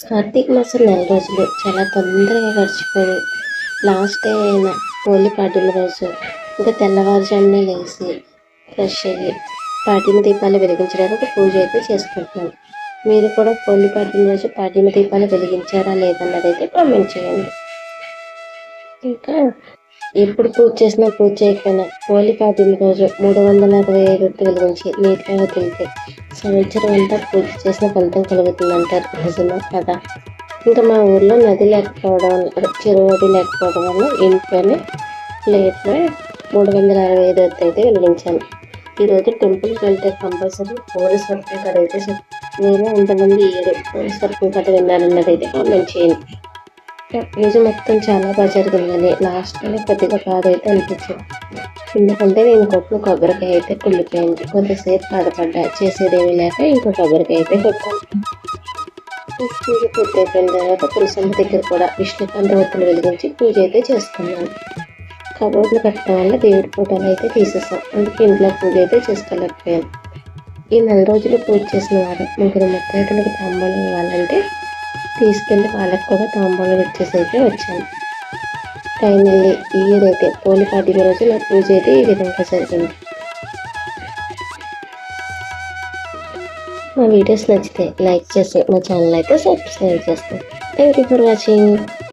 కార్తీక మాసం నెల రోజులు. చాలా తొందరగా గడిచిపోయాయి. లాస్ట్ డే అయిన హోలీ పాడ్యమి రోజు. ఇంకా తెల్లవారుజామునే లేచి ఫ్రెష్ అయ్యి పాడ్యమి దీపాలు వెలిగించడానికి పూజ అయితే చేసుకుంటున్నాను మీరు కూడా హోలీ పాడ్యమి రోజు పాడ్యమి దీపాలు వెలిగించారా లేదన్నది అయితే కామెంట్ చేయండి. ఇంకా ఎప్పుడు పూజ చేసినా పూజ చేయకపోయినా హోలీ పాడ్యమి రోజు మూడు వందల అరవై ఐదు ఒత్తి వెలిగించి నీట్గా తింటే సంవత్సరం అంతా పూజ చేసిన ఫలితం కలుగుతుందంటారు అంటారు కదా? ఇంకా మా ఊర్లో నది లేకపోవడం వల్ల చెరువు నది లేకపోవడం వల్ల ఇంట్లోనే ప్లేట్లో మూడు వందల అరవై ఐదు ఒత్తి అయితే వెలిగించాను. ఈరోజు టెంపుల్కి వెళ్తే కంపల్సరీ పోలీస్ వర్కం కార్డ్ అయితే చెప్ మీరు ఏడు పోలీస్ వర్కం కార్డ్ విన్నారన్నది అయితే కామెంట్ చేయండి. రోజు మొత్తం చాలా బాగా జరుగుతుందని లాస్ట్లో కొద్దిగా బాధ అయితే అనిపించింది. ఎందుకంటే నేను కొట్టిన కొబ్బరికాయ అయితే కుళ్ళిపోయింది. కొంతసేపు బాధపడ్డా చేసేదేమీ లేక ఇంకో కొబ్బరికాయ అయితే కొట్టాను. పూజ పూర్తి అయిపోయిన తర్వాత తులసమ్మ దగ్గర కూడా విష్ణుకాంత పంచవత్తులు వెలిగించి పూజ అయితే చేసుకున్నాను కబోర్డ్లు కట్టడం వల్ల దేవుడి ఫోటోలు అయితే తీసేసాం అందుకే ఇంట్లో పూజ అయితే చేసుకోలేకపోయాను. ఈ నెల రోజులు పూజ చేసిన వారు ముగ్గురు ముత్తైదులకు తాంబూలం ఇవ్వాలంటే తీసుకెళ్ళి వాళ్ళకి కూడా తాంబూలం ఇచ్చేసి అయితే వచ్చాను. ఫైనల్లీ ఈ ఇయర్ అయితే పోలి పాడ్యమి రోజు నా పూజ అయితే ఈ విధంగా జరిగింది. మా వీడియోస్ నచ్చితే లైక్ చేసి మా ఛానల్ అయితే సబ్స్క్రైబ్ చేస్తాను థ్యాంక్ యూ ఫర్ వాచింగ్